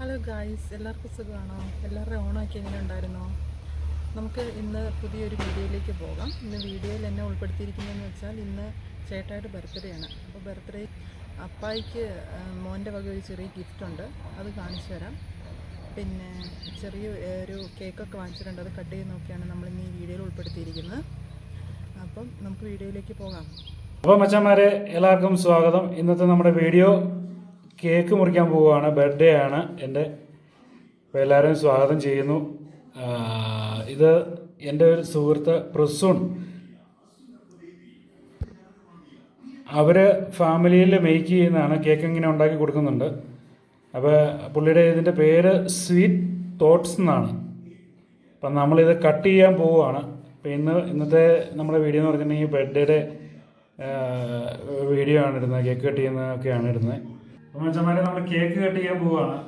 Hello guys എല്ലാവർക്കും സുഖമാണോ? എല്ലാവരുടെ ഓണമൊക്കെ എങ്ങനെ ഉണ്ടായിരുന്നോ? നമുക്ക് ഇന്ന് പുതിയൊരു വീഡിയോയിലേക്ക് പോകാം. ഇന്ന് വീഡിയോയിൽ എന്നെ ഉൾപ്പെടുത്തിയിരിക്കുന്നതെന്ന് വെച്ചാൽ ഇന്ന് ചേട്ടായിട്ട് ബർത്ത്ഡേ ആണ്. അപ്പോൾ ബർത്ത്ഡേ അപ്പായിക്ക് മോന്റെ വക ഒരു ചെറിയ ഗിഫ്റ്റ് ഉണ്ട്. അത് കാണിച്ചു തരാം. പിന്നെ ചെറിയ ഒരു കേക്കൊക്കെ വാങ്ങിച്ചിട്ടുണ്ട് അത് കട്ട് ചെയ്ത് നോക്കിയാണ് നമ്മൾ ഇന്ന് ഈ വീഡിയോയിൽ ഉൾപ്പെടുത്തിയിരിക്കുന്നത്. അപ്പം നമുക്ക് വീഡിയോയിലേക്ക് പോകാം. അപ്പോൾ മച്ചന്മാരെ എല്ലാവർക്കും സ്വാഗതം. ഇന്നത്തെ നമ്മുടെ വീഡിയോ കേക്ക് മുറിക്കാൻ പോവുകയാണ്. ബർത്ത്ഡേ ആണ്. എന്റെ അപ്പോൾ എല്ലാവരെയും സ്വാഗതം ചെയ്യുന്നു. ഇത് എന്റെ ഒരു സുഹൃത്ത് പ്രസൂൺ. അവർ ഫാമിലിയിൽ മേക്ക് ചെയ്യുന്നതാണ്. കേക്ക് ഇങ്ങനെ ഉണ്ടാക്കി കൊടുക്കുന്നുണ്ട്. അപ്പോൾ പുള്ളിയുടെ ഇതിന്റെ പേര് സ്വീറ്റ് തോട്ട്സ് എന്നാണ്. അപ്പം നമ്മളിത് കട്ട് ചെയ്യാൻ പോവുകയാണ്. അപ്പം ഇന്ന് ഇന്നത്തെ നമ്മുടെ വീഡിയോ എന്ന് പറഞ്ഞിട്ടുണ്ടെങ്കിൽ ബർത്ത്ഡേയുടെ വീഡിയോ ആണ് ഇടുന്നത്. കേക്ക് കട്ട് ചെയ്യുന്നതൊക്കെയാണ് ഇടുന്നത്. അപ്പം മച്ചന്മാരെ നമ്മൾ കേക്ക് കട്ട് ചെയ്യാൻ പോവുകയാണ്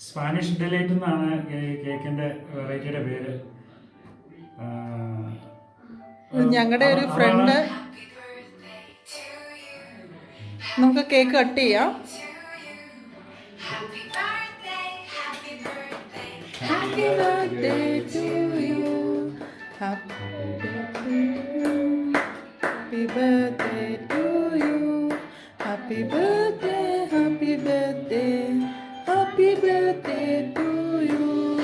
സ്പാനിഷ് ഡിലൈറ്റ് എന്നാണ് കേക്കിന്റെ വെറൈറ്റിയുടെ പേര് ഞങ്ങളുടെ ഒരു ഫ്രണ്ട് നമുക്ക് കേക്ക് കട്ട് ചെയ്യാം Happy birthday to you. Happy birthday to you. Happy birthday, happy birthday to you.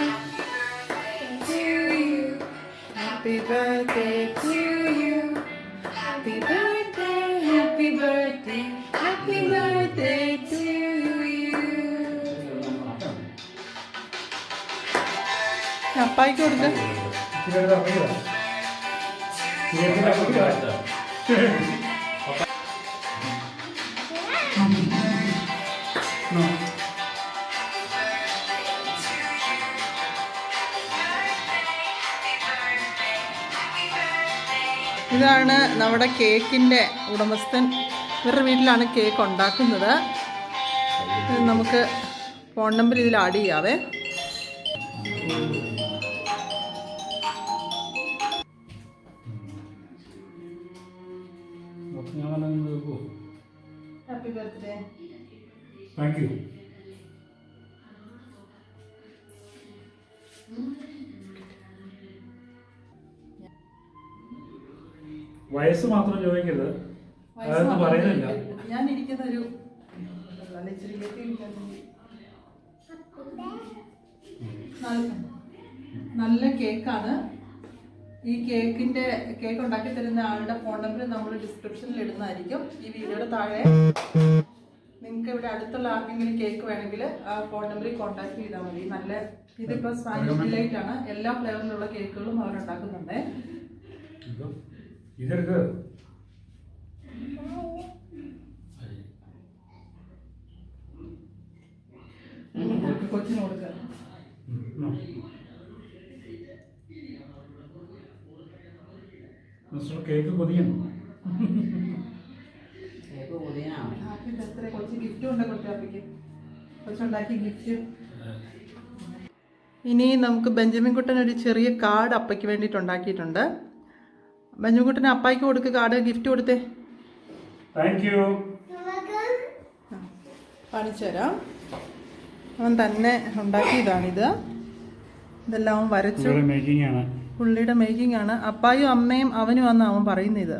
Happy birthday to you. Happy birthday, happy birthday, happy birthday to you. Yapay gördü. İkileri de yapıyor. İkileri de yapıyor. ഇതാണ് നമ്മുടെ കേക്കിന്റെ ഉടമസ്ഥൻ. ഇവരുടെ വീട്ടിലാണ് cake ഉണ്ടാക്കുന്നത്. ഇത് നമുക്ക് phone number ഇതിൽ ആഡ് ചെയ്യാവേ. ഹാപ്പി ബർത്ത്ഡേ താങ്ക് യു വയസ്സ് മാത്രം ചോദിക്കരുത്. അതൊന്നും പറയുന്നില്ല. ഞാൻ ഇരിക്കുന്ന ഒരു നല്ല കേക്കാണ്. ഈ കേക്കിന്റെ കേക്ക് ഉണ്ടാക്കി തരുന്ന ആളുടെ ഫോൺ നമ്പർ നമ്മൾ ഡിസ്ക്രിപ്ഷനിൽ ഇടുന്നതായിരിക്കും. ഈ വീഡിയോയുടെ താഴെ നിങ്ങൾക്ക് ഇവിടെ അടുത്തുള്ള ആർക്കെങ്കിലും കേക്ക് വേണമെങ്കിൽ ആ ഫോൺ നമ്പറിൽ കോൺടാക്ട് ചെയ്താൽ മതി. നല്ല ഇതിപ്പോൾ സ്പാനിഷ് ഡിലൈറ്റ് ആണ്. എല്ലാ ഫ്ലേവറിലുള്ള കേക്കുകളും അവരുണ്ടാക്കുന്നുണ്ട്. ഇതോ? ഇതെടുക്ക്. കൊച്ചിന്. മിസ്റ്റർ കേക്ക് ഗിഫ്റ്റ് കൊണ്ട് കൊടുത്താപ്പിക്ക് കുറച്ചുണ്ടാക്കി ഗിഫ്റ്റ് ഇനി നമുക്ക് ബെഞ്ചമിൻ കുട്ടൻ ഒരു ചെറിയ കാർഡ് അപ്പയ്ക്ക് വേണ്ടിയിട്ട് ഉണ്ടാക്കിയിട്ടുണ്ട്. ബെഞ്ചമിൻ കുട്ടന് അപ്പായിക്ക് കൊടുക്ക് കാർഡ് ഗിഫ്റ്റ് കൊടുത്തേ. താങ്ക് യു കാണിച്ചു തരാം. അവൻ തന്നെ ഉണ്ടാക്കിയതാണിത്. ഇതെല്ലാം അവൻ വരച്ചു. ഇവിടെ മേക്കിംഗ് ആണ്. പുള്ളിയുടെ മേക്കിംഗ് ആണ്. അപ്പായും അമ്മയും അവനും ആണ് അവൻ പറയുന്നത്.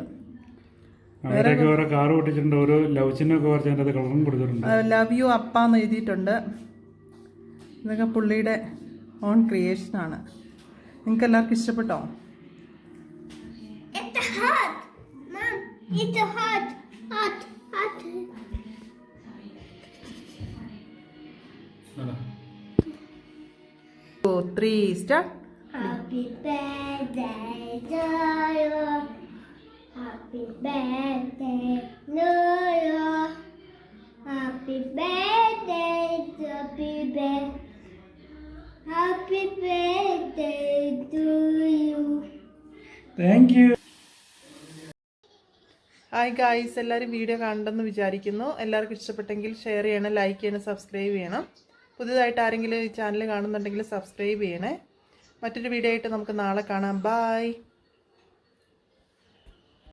അവരൊക്കെ ഓരോ കാർ പൊട്ടിച്ചിട്ടുണ്ട് ഓരോ ലവ് ചിഹ്നമൊക്കെ കുറച്ച് അതിന്റെ കളറും കൊടുത്തിട്ടുണ്ട്. ലവ് യു അപ്പ എന്ന് എഴുതിയിട്ടുണ്ട്. ഇതൊക്കെ പുള്ളിയുടെ ഓൺ ക്രിയേഷൻ ആണ്. നിങ്ങൾക്ക് എല്ലാവർക്കും ഇഷ്ടപ്പെട്ടോ? hot. Mom, it's hot, hot, hot. Two, three, start. Happy birthday to you. Happy birthday to you. Happy birthday, happy birthday. Happy birthday to you. Thank you. Hi guys എല്ലാവരും video കണ്ടെന്ന് വിചാരിക്കുന്നു. എല്ലാവർക്കും ഇഷ്ടപ്പെട്ടെങ്കിൽ share ചെയ്യണം like ചെയ്യണം subscribe ചെയ്യണം. പുതിയതായിട്ട് ആരെങ്കിലും ഈ ചാനൽ കാണുന്നുണ്ടെങ്കിൽ സബ്സ്ക്രൈബ് ചെയ്യണേ. മറ്റൊരു വീഡിയോ ആയിട്ട് നമുക്ക് നാളെ കാണാം. ബായ്